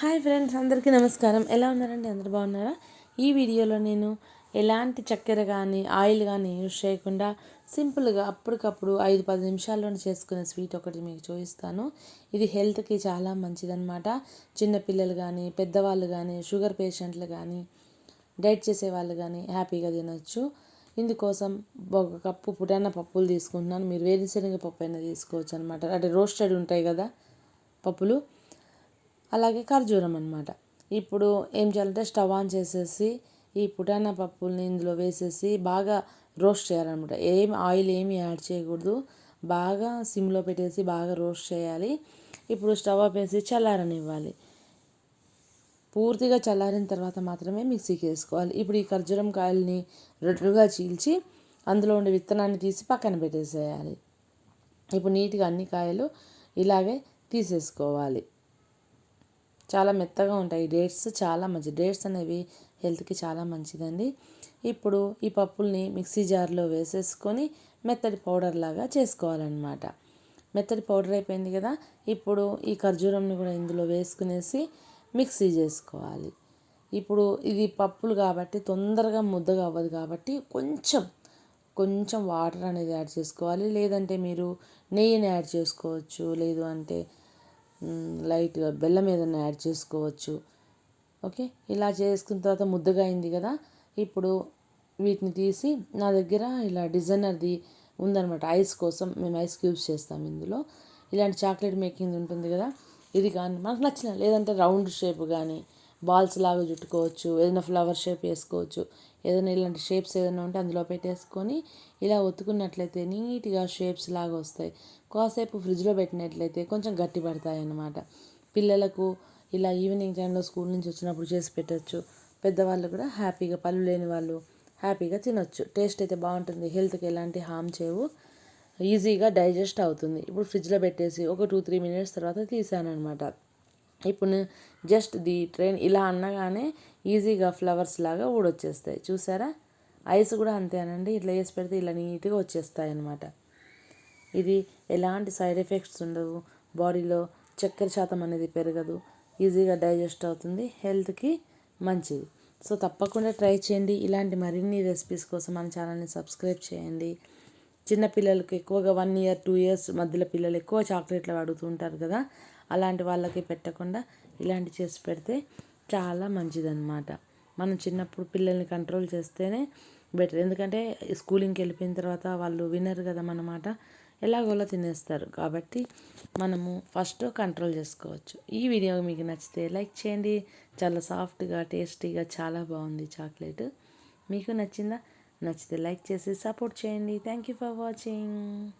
Hi friends అందరికీ నమస్కారం. ఎలా ఉన్నారండి? అందరు బాగున్నారా? ఈ వీడియోలో నేను ఎలాంటి చక్కెర కానీ ఆయిల్ కానీ యూజ్ చేయకుండా సింపుల్గా అప్పటికప్పుడు ఐదు పది నిమిషాల్లో చేసుకునే స్వీట్ ఒకటి మీకు చూపిస్తాను. ఇది హెల్త్కి చాలా మంచిదన్నమాట. చిన్నపిల్లలు కానీ పెద్దవాళ్ళు కానీ షుగర్ పేషెంట్లు కానీ డైట్ చేసే వాళ్ళు కానీ హ్యాపీగా తినొచ్చు. ఇందుకోసం ఒక కప్పు పుటాన పప్పులు తీసుకుంటున్నాను. మీరు వేరుశనగ పప్పు అయినా తీసుకోవచ్చు అనమాట అంటే రోస్టెడ్ ఉంటాయి కదా పప్పులు. అలాగే ఖర్జూరం అనమాట ఇప్పుడు ఏం చేయాలంటే స్టవ్ ఆన్ చేసేసి ఈ పుటానా పప్పుల్ని ఇందులో వేసేసి బాగా రోస్ట్ చేయాలన్నమాట. ఏం ఆయిల్ ఏమి యాడ్ చేయకూడదు. బాగా సిమ్లో పెట్టేసి బాగా రోస్ట్ చేయాలి. ఇప్పుడు స్టవ్ ఆపేసి చల్లారనివ్వాలి. పూర్తిగా చల్లారిన తర్వాత మాత్రమే మిక్సీకి వేసుకోవాలి ఇప్పుడు ఈ ఖర్జూరం కాయల్ని రొట్టుగా చీల్చి అందులో ఉండే విత్తనాన్ని తీసి పక్కన పెట్టేసేయాలి. ఇప్పుడు నీట్గా అన్ని కాయలు ఇలాగే తీసేసుకోవాలి. చాలా మెత్తగా ఉంటాయి. డేట్స్ చాలా మంచి డేట్స్ అనేవి హెల్త్కి చాలా మంచిదండి. ఇప్పుడు ఈ పప్పుల్ని మిక్సీ జార్లో వేసేసుకొని మెత్తటి పౌడర్ లాగా చేసుకోవాలన్నమాట. మెత్తటి పౌడర్ అయిపోయింది కదా ఇప్పుడు ఈ ఖర్జూరంని కూడా ఇందులో వేసుకునేసి మిక్సీ చేసుకోవాలి. ఇప్పుడు ఇది పప్పులు కాబట్టి తొందరగా ముద్దగా అవ్వదు కాబట్టి కొంచెం కొంచెం వాటర్ అనేది యాడ్ చేసుకోవాలి. లేదంటే మీరు నెయ్యిని యాడ్ చేసుకోవచ్చు. లేదు అంటే లైట్గా బెల్లం ఏదైనా యాడ్ చేసుకోవచ్చు. ఓకే? ఇలా చేసుకున్న తర్వాత ముద్దగా అయింది కదా? ఇప్పుడు వీటిని తీసి నా దగ్గర ఇలా డిజైనర్ది ఉందనమాట ఐస్ కోసం మేము ఐస్ క్యూబ్స్ చేస్తాం ఇందులో. ఇలాంటి చాక్లెట్ మేకింగ్ ఉంటుంది కదా? ఇది కానీ మనకు నచ్చిన లేదంటే రౌండ్ షేప్ కానీ బాల్స్ లాగా చుట్టుకోవచ్చు ఏదైనా ఫ్లవర్ షేప్ వేసుకోవచ్చు ఏదైనా ఇలాంటి షేప్స్ ఏదైనా ఉంటే అందులో పెట్టేసుకొని ఇలా ఒత్తుకున్నట్లయితే నీట్గా షేప్స్ లాగా వస్తాయి. కాసేపు ఫ్రిడ్జ్లో పెట్టినట్లయితే కొంచెం గట్టి పడతాయి అన్నమాట. పిల్లలకు ఇలా ఈవినింగ్ టైంలో స్కూల్ నుంచి వచ్చినప్పుడు చేసి పెట్టచ్చు. పెద్దవాళ్ళు కూడా హ్యాపీగా పళ్ళు లేని వాళ్ళు హ్యాపీగా తినొచ్చు. టేస్ట్ అయితే బాగుంటుంది. హెల్త్కి ఎలాంటి హామ్ చేయవు. ఈజీగా డైజెస్ట్ అవుతుంది. ఇప్పుడు ఫ్రిడ్జ్లో పెట్టేసి ఒక టూ త్రీ మినిట్స్ తర్వాత తీసాను అనమాట ఇప్పుడు జస్ట్ ది ట్రైన్ ఇలా అన్నగానే ఈజీగా ఫ్లవర్స్ లాగా ఊడొచ్చేస్తాయి. చూసారా? ఐస్ కూడా అంతేనండి. ఇట్లా వేసి పెడితే ఇలా నీట్గా వచ్చేస్తాయి అన్నమాట ఇది ఎలాంటి సైడ్ ఎఫెక్ట్స్ ఉండవు. బాడీలో చక్కెర శాతం అనేది పెరగదు. ఈజీగా డైజెస్ట్ అవుతుంది. హెల్త్కి మంచిది. సో తప్పకుండా ట్రై చేయండి. ఇలాంటి మరిన్ని రెసిపీస్ కోసం మన ఛానల్ని సబ్స్క్రైబ్ చేయండి. చిన్నపిల్లలకి ఎక్కువగా వన్ ఇయర్ టూ ఇయర్స్ మధ్యలో పిల్లలు ఎక్కువ చాక్లెట్లు అడుగుతుంటారు కదా? అలాంటి వాళ్ళకి పెట్టకుండా ఇలాంటి చేసి పెడితే చాలా మంచిదన్నమాట. మనం చిన్నప్పుడు పిల్లల్ని కంట్రోల్ చేస్తేనే బెటర్ ఎందుకంటే స్కూలింగ్కి వెళ్ళిపోయిన తర్వాత వాళ్ళు వినరు కదా మన మాట. ఎలాగోలా తినేస్తారు. కాబట్టి మనము ఫస్ట్ కంట్రోల్ చేసుకోవచ్చు. ఈ వీడియో మీకు నచ్చితే లైక్ చేయండి. చాలా సాఫ్ట్గా టేస్టీగా చాలా బాగుంది చాక్లెట్. మీకు నచ్చిందా? నచ్చితే లైక్ చేసి సపోర్ట్ చేయండి. Thank you for watching